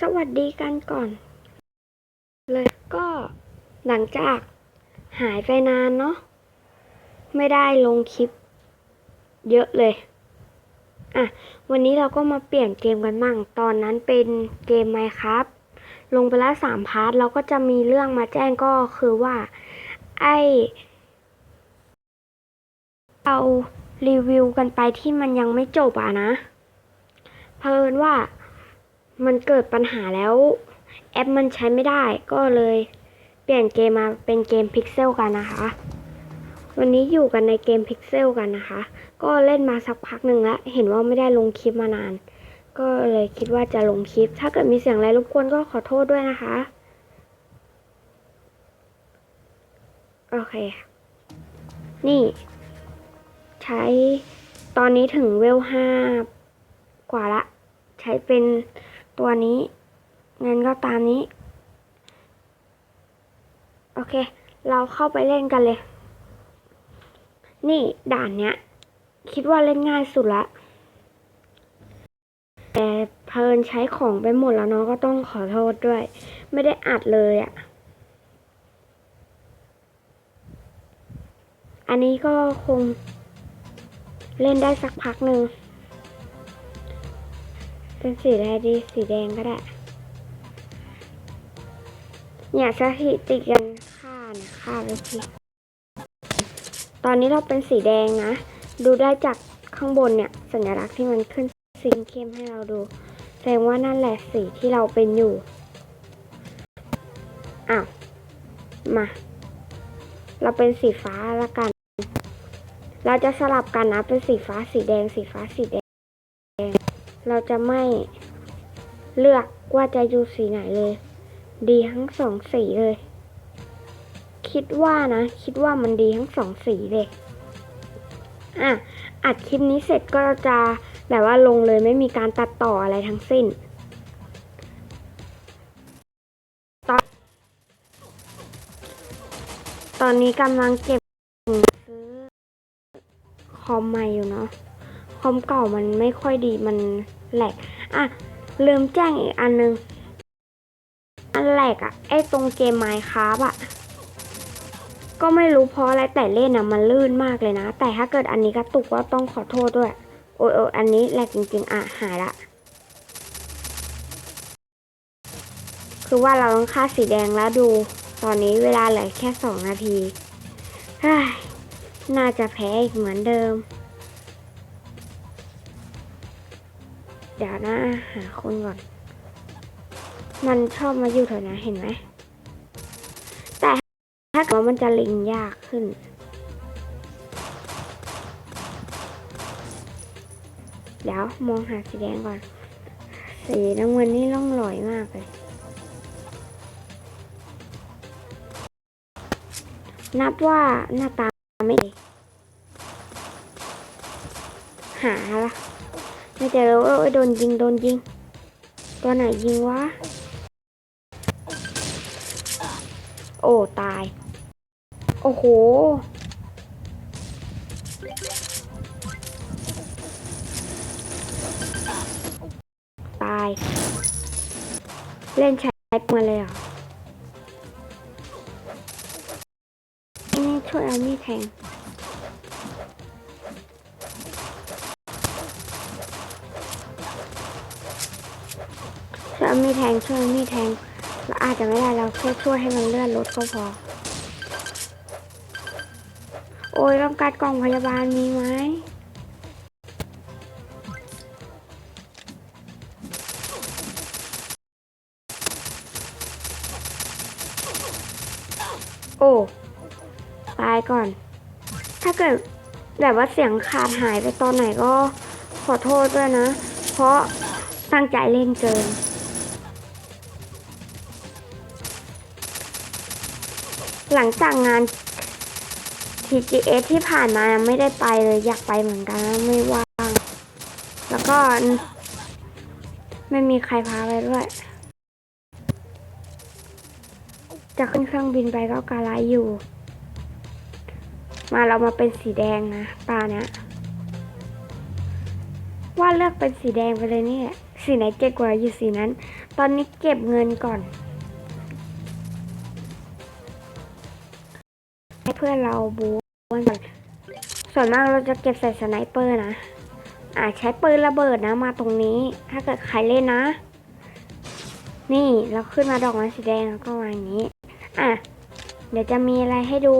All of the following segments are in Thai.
สวัสดีกันก่อน เลยก็หลังจากหายไปนานเนาะไม่ได้ลงคลิป เยอะเลย อะ วันนี้เราก็มาเปลี่ยนเกมกันมั่งตอนนั้นเป็นเกมไมครับ ลงไปล้วสามพาร์ทเราก็จะมีเรื่องมาแจ้งก็คือว่า ไอเอารีวิวกันไปที่มันยังไม่จบอะนะ เพลินว่า มันเกิดปัญหาแล้ว แอปมันใช้ไม่ได้ก็เลยเปลี่ยนเกมมาเป็นเกมพิกเซลกันนะคะ วันนี้อยู่กันในเกมพิกเซลกันนะคะ ก็เล่นมาสักพักหนึ่งแล้ว เห็นว่าไม่ได้ลงคลิปมานาน ก็เลยคิดว่าจะลงคลิป ถ้าเกิดมีเสียงอะไรรบกวนก็ขอโทษด้วยนะคะ โอเค นี่ ใช้ตอนนี้ถึงเวลห้ากว่าละ ใช้เป็น ตัวนี้งั้นก็ตามนี้ โอเค เราเข้าไปเล่นกันเลย นี่ด่านเนี้ย คิดว่าเล่นง่ายสุดละ แต่เพลินใช้ของไปหมดแล้วเนาะก็ต้องขอโทษด้วย ไม่ได้อัดเลยอะ่ะ อันนี้ก็คงเล่นได้สักพักหนึ่ง เป็นสีอะไรดีสีแดงก็ได้ เนี่ยสถิติกันค่านี่ยค่าไปทีตอนนี้เราเป็นสีแดงนะ ดูได้จากข้างบนเนี่ย สัญลักษณ์ที่มันขึ้นสีเข้มให้เราดู แสดงว่านั่นแหละสีที่เราเป็นอยู่อ้าวมา เราเป็นสีฟ้าละกัน เราจะสลับกันนะ เป็นสีฟ้าสีแดง สีฟ้าสีแดง เราจะไม่เลือกว่าจะอยู่สีไหนเลย ดีทั้งสองสีเลย คิดว่านะ คิดว่ามันดีทั้งสองสีเลยอะอัดคลิปนี้เสร็จก็จะแบบว่าลงเลยไม่มีการตัดต่ออะไรทั้งสิ้นตอนตอนนี้กำลังเก็บซื้อคอมใหม่อยู่เนาะ คอมเก่ามันไม่ค่อยดีมันแหลกอะลืมแจ้งอีกอันนึง อันแหลกอะไอตรงเกมไมค์ครับอะก็ไม่รู้เพราะอะไรแต่เล่นอะมันลื่นมากเลยนะ แต่ถ้าเกิดอันนี้กระตุกก็ต้องขอโทษด้วย โอ้ยโอยอันนี้แหลกจริง ๆ อะ หายละ คือว่าเราต้องค่าสีแดงแล้วดู ตอนนี้เวลาเหลือแค่สองนาทีน่าจะแพ้อีกเหมือนเดิม เดี๋ยวนะหาคนก่อน มันชอบมาอยู่แถวนี้เห็นไหม แต่ถ้าเกิดมันจะลิงยากขึ้น เดี๋ยวมองหาสีแดงก่อน สีน้ำเงินนี่ร่องลอยมากเลย นับว่าหน้าตาไม่ดีหาละ ม่เจอแล้วเอ้ยโดนยิงโดนยิง ตัวไหนยิงวะ โอ้ตาย โอ้โห ตาย เล่นใช้มาเลยเหรอนี่ช่วยเอามีดแทง เอามีดแทงช่วยมีดแทงเราอาจจะไม่ได้เราแค่ช่วยให้มันเลื่อนรถก็พอ โอ้ยต้องการกล่องพยาบาลมีไหมโอ้ตายก่อน ถ้าเกิดแบบว่าเสียงขาดหายไปตอนไหนก็ขอโทษด้วยนะ เพราะตั้งใจเล่นเกิน หลังจากงาน TGS ที่ผ่านมาไม่ได้ไปเลยอยากไปเหมือนกันไม่ว่าง แล้วก็ ไม่มีใครพาไปด้วยจะขึ้นเครื่องบินไปก็กาลายอยู่ มาเรามาเป็นสีแดงนะตาเนี้ยว่าเลือกเป็นสีแดงไปเลยนี่สีไหนเจ๋งกว่าอยู่สีนั้น ตอนนี้เก็บเงินก่อน พื่อนเราบู๊กันส่วนมากเราจะเก็บใส่สไนเปอร์นะ อ่าใช้ปืนระเบิดนะมาตรงนี้ ถ้าเกิดใครเล่นนะ นี่เราขึ้นมาดอกไม้สีแดงแล้วก็วางอย่างนี้ อะ เดี๋ยวจะมีอะไรให้ดู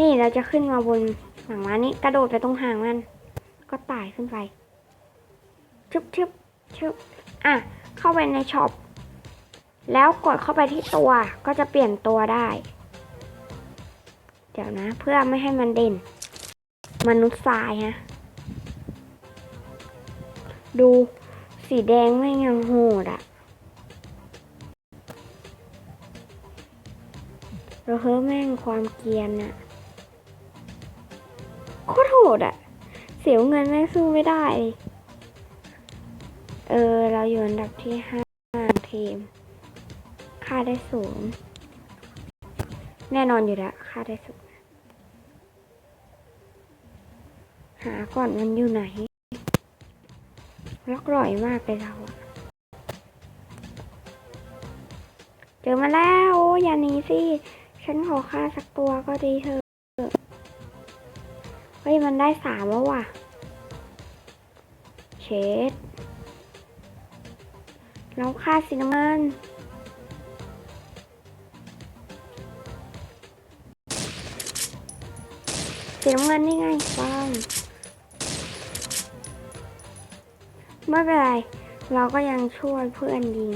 นี่เราจะขึ้นมาบนหลังม้านี้กระโดดไปตรงหางมัน ก็ไต่ขึ้นไปชึบชึบชึบอะ เข้าไปในช็อป แล้วกดเข้าไปที่ตัวก็จะเปลี่ยนตัวได้ ดี๋ยวนะ เพื่อไม่ให้มันเด่น มนุษย์ทรายฮะ ดูสีแดงไม่งยังโหดอะเราเฮ้อแม่งความเกียนอะโคตรโหดอะเสียเงินแม่งสู้ไม่ได้ เออ เราอยู่อันดับที่ห้าทีม ค่าได้ศูนย์แน่นอนอยู่แล้ว ค่าได้ศูนย์หาก่อนมันอยู่ไหน ล็อกร่อยมากเลยเราเจอมาแล้ว โอ้ยอย่าหนีสิ ฉันขอค่าสักตัวก็ดีเถอะเฮ้ย มันได้สามแล้วว่ะ เชดแล้วค่าสีน้ำเงินสีน้ำเงินนี่ไงป้อง ไม่เป็นไร เราก็ยังช่วยเพื่อนยิง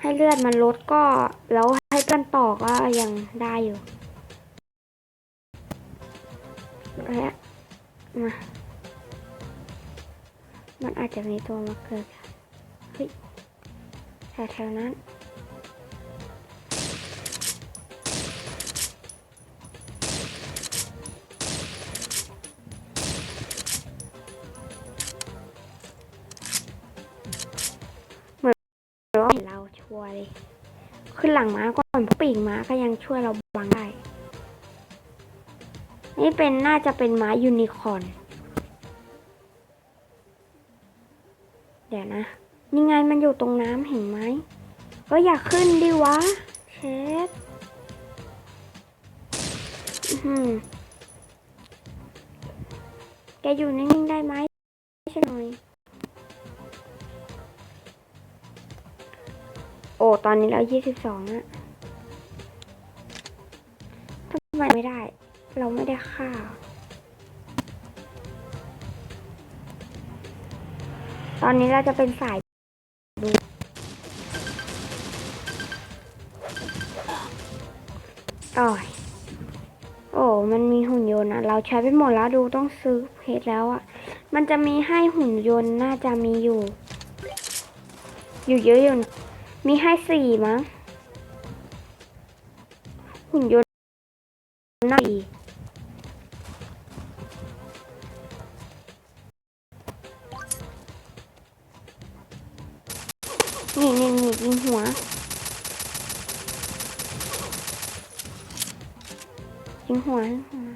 ให้เลือดมันลดก็ แล้วให้เพื่อนต่อก็ยังได้อยู่และมา มันอาจจะมีตัวมาเกิดเฮ้ยแถวๆนั้น วัวเลยขึ้นหลังม้าก่อนเพราะปีกม้าก็ยังช่วยเราบังได้ นี่เป็นน่าจะเป็นม้ายูนิคอร์นเดี๋ยวนะนี่ไงมันอยู่ตรงน้ำเห็นไหม ก็อยากขึ้นดิวะ เชฟอื้อหือแกอยู่นิ่งๆได้ไหม ตอนนี้เรายี่สิบสองอะทำไมไม่ได้ เราไม่ได้ค่า ตอนนี้เราจะเป็นสายดูโอ้ยโอ้ มันมีหุ่นยนต์อะเราใช้ไปหมดแล้วดูต้องซื้อเพจแล้วอะมันจะมีให้หุ่นยนต์น่าจะมีอยู่ อยู่เยอะอยู่ มีให้สี่มั้ง หุ่นยนต์น่าดีนี่นี่นี่ยิงหัวยิงหัว ยิงหัว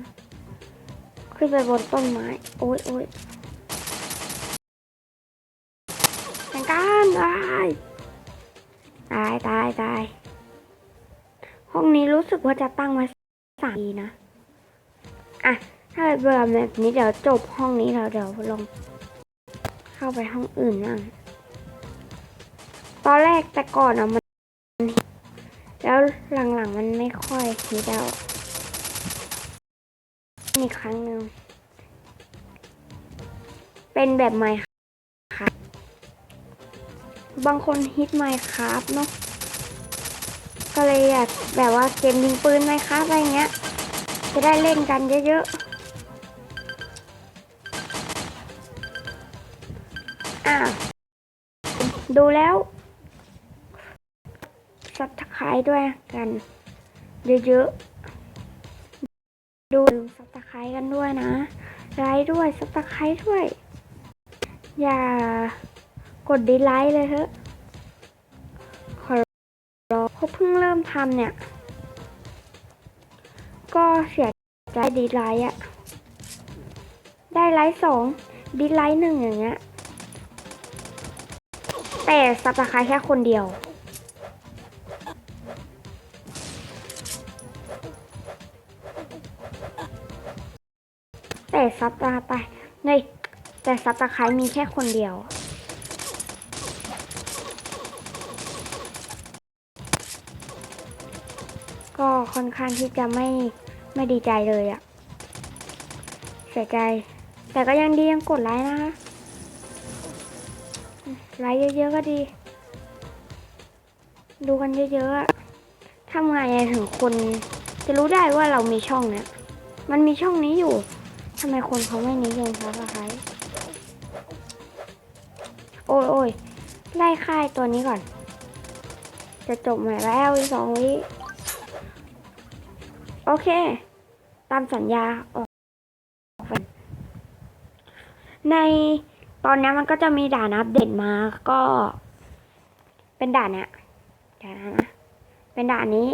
ขึ้นไปบนต้นไม้ โอ้ยโอ้ย ว่าจะตั้งมาสามปีนะ อะ ถ้าเบื่อแบบนี้เดี๋ยวจบห้องนี้แล้วเดี๋ยวลอง เข้าไปห้องอื่นบ้างตอนแรกแต่ก่อนอะมัน แล้วหลังๆมันไม่ค่อยฮิตแล้วอีกครั้งหนึ่ง เป็นแบบใหม่ครับบางคนฮิตไมค์ครับเนาะ ก็เลยอยากแบบว่าเกมยิงปืนไหมครับอะไรเงี้ย จะได้เล่นกันเยอะๆ อะ ดูแล้วซับสไครต์ด้วยกันเยอะๆ ดูซับสไครต์กันด้วยนะ ไลค์ด้วยซับสไครต์ด้วย อย่ากดดีไลค์เลยเถอะขอร้อ เขาเพิ่งเริ่มทำเนี่ย ก็เสียใจดีไลค์อะได้ไลท์สองดิสไลท์หนึ่งอย่างเงี้ย แต่ซับสไครแค่คนเดียว แต่ซับตาไปในแต่ซับตะไคร้มีแค่คนเดียว ค่อนข้างที่จะไม่ไม่ดีใจเลยอะเสียใจ แต่ก็ยังดียังกดไลค์นะคะไลค์เยอะๆก็ดี ดูกันเยอะๆอะทำไงอะถึงคน จะรู้ได้ว่าเรามีช่องเนี้ยมันมีช่องนี้อยู่ทำไมคนเขาไม่นิยมซับสไครต์โอ้ยโอ้ยไล่ค่ายตัวนี้ก่อน จะจบใหม่แล้วอีกสองวิ โอเค ตามสัญญาออกในตอนนี้มันก็จะมีด่านอัปเดตมาก็ เป็นด่านเนี้ยดี๋ยวนะเป็นด่านนี้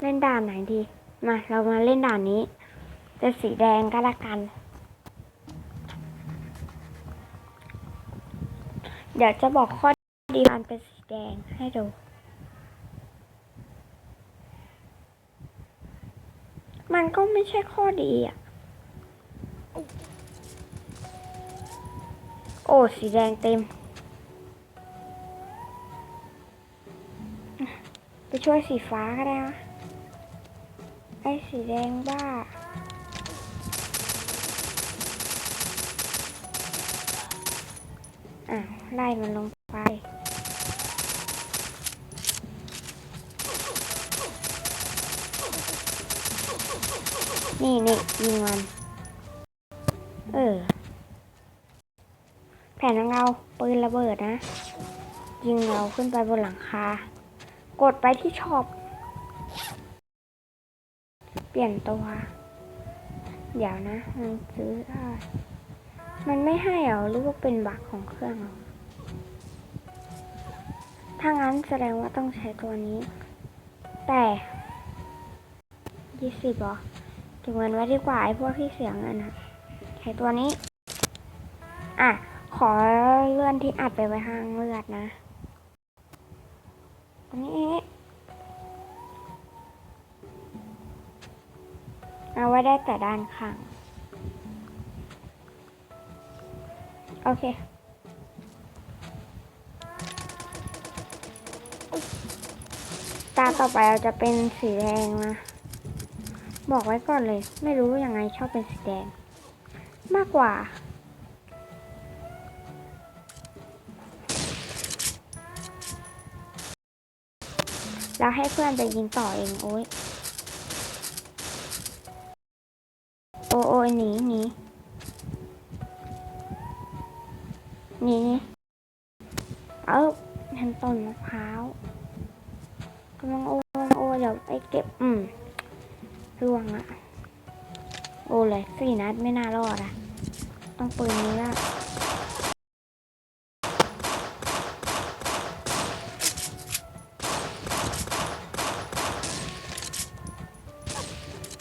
เล่นด่านไหนดีมาเรามาเล่นด่านนี้เป็นสีแดงก็แล้วกัน เดี๋ยวจะบอกข้อดีการเป็นสีแดงให้ดู มันก็ไม่ใช่ข้อดีอะ โอ้ สีแดงเต็ม ไปช่วยสีฟ้าก็ได้วะไอ้สีแดงบ้าอะไล่มันลงไป นี่นี่ยิงมัน เออ แผนของเราปืนระเบิดนะ ยิงเราขึ้นไปบนหลังคา กดไปที่ช็อป เปลี่ยนตัว เดี๋ยวนะ มันซื้อได้มันไม่ให้เหรอหรือว่าเป็นบักของเครื่องเรอถ้างั้นแสดงว่าต้องใช้ตัวนี้ แต่ยี่สิบหรอ ถึงเงินไว้ดีกว่าไอ้พวกที่เสียเงินนะใช้ตัวนี้ อะ ขอเลื่อนที่อัดไปไว้ห้างเลือดนะตัวนี้เอาไว้ได้แต่ด้านข้าง โอเคตาต่อไปเราจะเป็นสีแดงนะ บอกไว้ก่อนเลย ไม่รู้ยังไงชอบเป็นสีแดง มากกว่า แล้วให้เพื่อนไปยิงต่อเอง โอ้ยโอ้โอ้ยหนีหนีหนีเออเห็นต้นมะพร้าวกำลังโอ้ ต้องปืนนี้ละ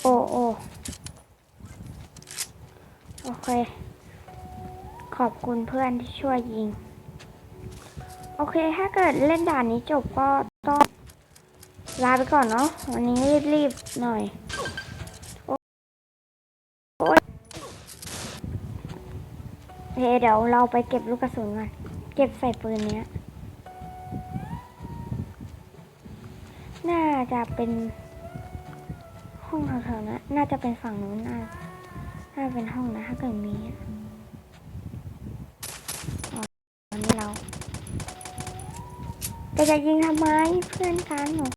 โอ้โอ้โอเค ขอบคุณเพื่อนที่ช่วยยิง โอเค ถ้าเกิดเล่นด่านนี้จบก็ต้องลาไปก่อนเนาะ วันนี้รีบๆหน่อย เดี๋ยวเราไปเก็บลูกกระสุนก่อน เก็บใส่ปืนเนี้ย น่าจะเป็น ห้องแถวๆนะน่าจะเป็นฝั่งนู้นน่าน่าเป็นห้องนะ ถ้าเกิดมีอะตอนนี้เราแต่จะยิงทำไมเพื่อนกันหนู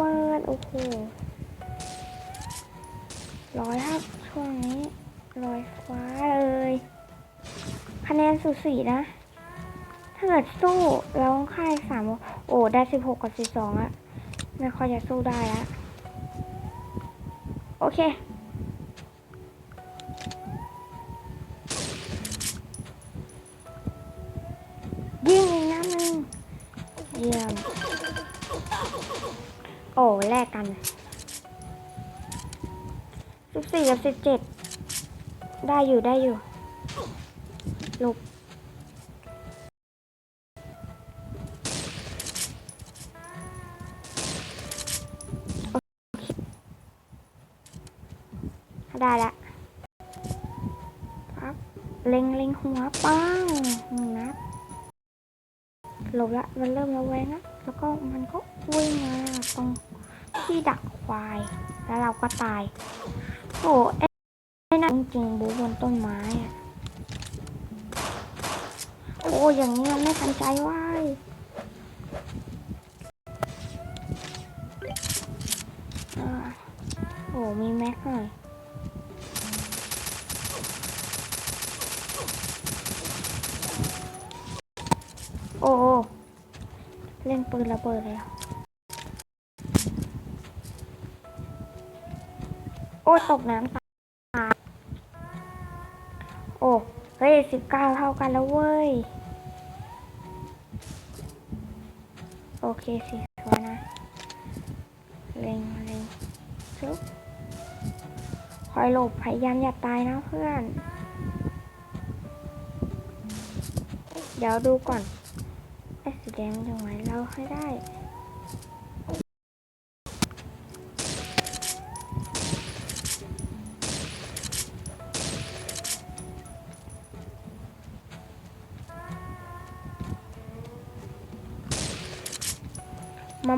ยิงปืนระเบิดโอ้โหร้อยครับช่วงนี้ร้อยฟ้าเลยคะแนนสูสีนะ ถ้าเกิดสู้เราค่ายสามโอ้ได้สิบหกกับสิบสองอะไม่ค่อยจะสู้ได้ละโอเค กกันสิบสี่กับสิบเจ็ดได้อยู่ได้อยู่ลบได้ละปั๊บเล็งเล็งหัวปังหนึ่งนัดหลบละมันเริ่มระแวงละแล้วก็มันก็วิ่งมาตรง ที่ดักควาย แล้วเราก็ตายโอ้ไอ้ไอ้นั่นจริงบูบนต้นไม้อะโอ้อย่างนี้มันไม่ทันใจว้ายอ่าโอ้มีแม็กหน่อยโอ้เล่นปืนระเบิดแล้วโอ้ตกน้ำตายโอ้ เฮ้ยสิบเก้าเท่ากันแล้วเว้ย โอเคสิสวยนะ เล็งเล็งชุบคอยหลบพยายามอย่าตายนะเพื่อน เดี๋ยวดูก่อนไอ้สีแดงยังไงเราให้ได้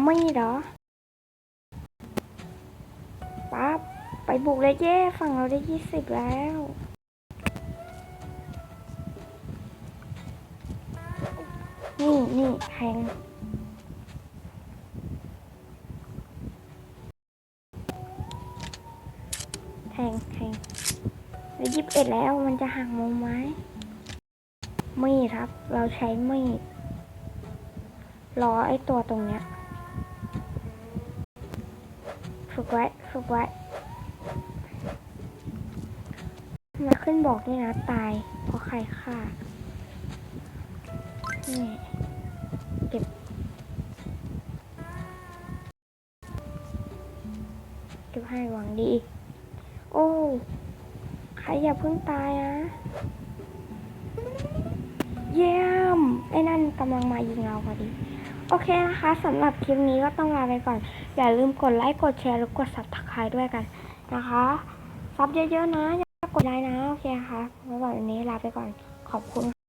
มาไม่เหรอปั๊บไปบุกเลยเย่ฝั่งเราได้ยี่สิบแล้วนี่นี่แทงแทงแทงแล้วยี่สิบเอ็ดแล้วมันจะหักมุมไหมมีดครับ เราใช้มีดรอไอ้ตัวตรงเนี้ย ฝึก ไว้ฝึกไว้มาขึ้นบอกด้วยนะตาย เพราะใครฆ่านี่เก็บ เก็บให้หวังดี โอ้ใครอย่าเพิ่งตายนะเยี่ยม ไอ้นั่นกำลังมายิงเราพอดี โอเคนะคะสำหรับคลิปนี้ก็ต้องลาไปก่อน อย่าลืมกดไลค์ กดแชร์และกดซับสไคร้ด้วยกันนะคะ ซับเยอะๆนะ อย่ากดไลค์นะ โอเคค่ะสำหรับวันนี้ลาไปก่อน ขอบคุณ